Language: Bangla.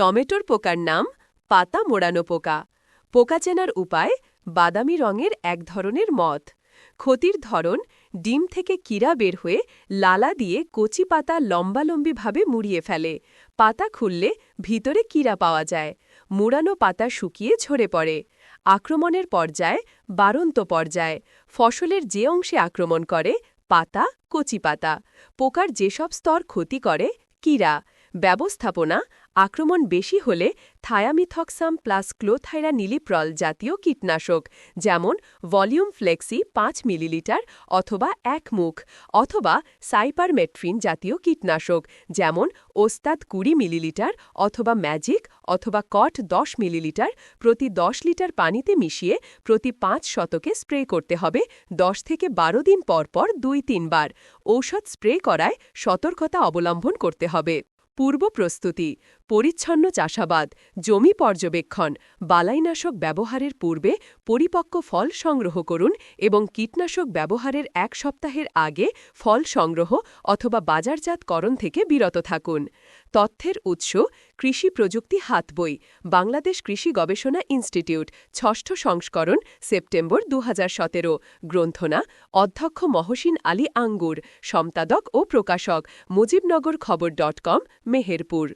টমেটোর পোকার নাম পাতা মোড়ানো পোকা। পোকা চেনার উপায়, বাদামি রঙের এক ধরনের মথ ক্ষতির ধরন, ডিম থেকে কিরা বের হয়ে লালা দিয়ে কচি পাতা লম্বালম্বিভাবে মুড়িয়ে ফেলে। পাতা খুললে ভিতরে কিরা পাওয়া যায়। মুড়ানো পাতা শুকিয়ে ঝরে পড়ে। আক্রমণের পর্যায়, বারন্ত পর্যায়। ফসলের যে অংশে আক্রমণ করে, পাতা, কচি পাতা। পোকার যেসব স্তর ক্ষতি করে কিরা ব্যবস্থাপনা আক্রমণ বেশি হলে থায়ামিথক্সাম প্লাস ক্লোথাইরা নিলিপ্রল জাতীয় কীটনাশক, যেমন ভলিউম ফ্লেক্সি পাঁচ মিলিলিটার অথবা এক মুখ, অথবা সাইপারমেট্রিন জাতীয় কীটনাশক, যেমন ওস্তাদ কুড়ি মিলিলিটার অথবা ম্যাজিক অথবা কট দশ মিলিলিটার প্রতি দশ লিটার পানিতে মিশিয়ে প্রতি পাঁচ শতকে স্প্রে করতে হবে দশ থেকে বারো দিন পর পর দুই তিনবার। ঔষধ স্প্রে করায় সতর্কতা অবলম্বন করতে হবে। পূর্ব প্রস্তুতি পরিচ্ছন্ন চাষাবাদ, জমি পর্যবেক্ষণ, বালাইনাশক ব্যবহারের পূর্বে পরিপক্ক ফল সংগ্রহ করুন এবং কীটনাশক ব্যবহারের এক সপ্তাহের আগে ফল সংগ্রহ অথবা বাজারজাতকরণ থেকে বিরত থাকুন। তথ্যের উৎস, কৃষি প্রযুক্তি হাত বই, বাংলাদেশ কৃষি গবেষণা ইনস্টিটিউট, ষষ্ঠ সংস্করণ, সেপ্টেম্বর দু হাজার সতেরো, গ্রন্থনা, অধ্যক্ষ মহসিন আলী আঙ্গুর, সম্পাদক ও প্রকাশক, মুজিবনগর খবর ডট কম, মেহেরপুর।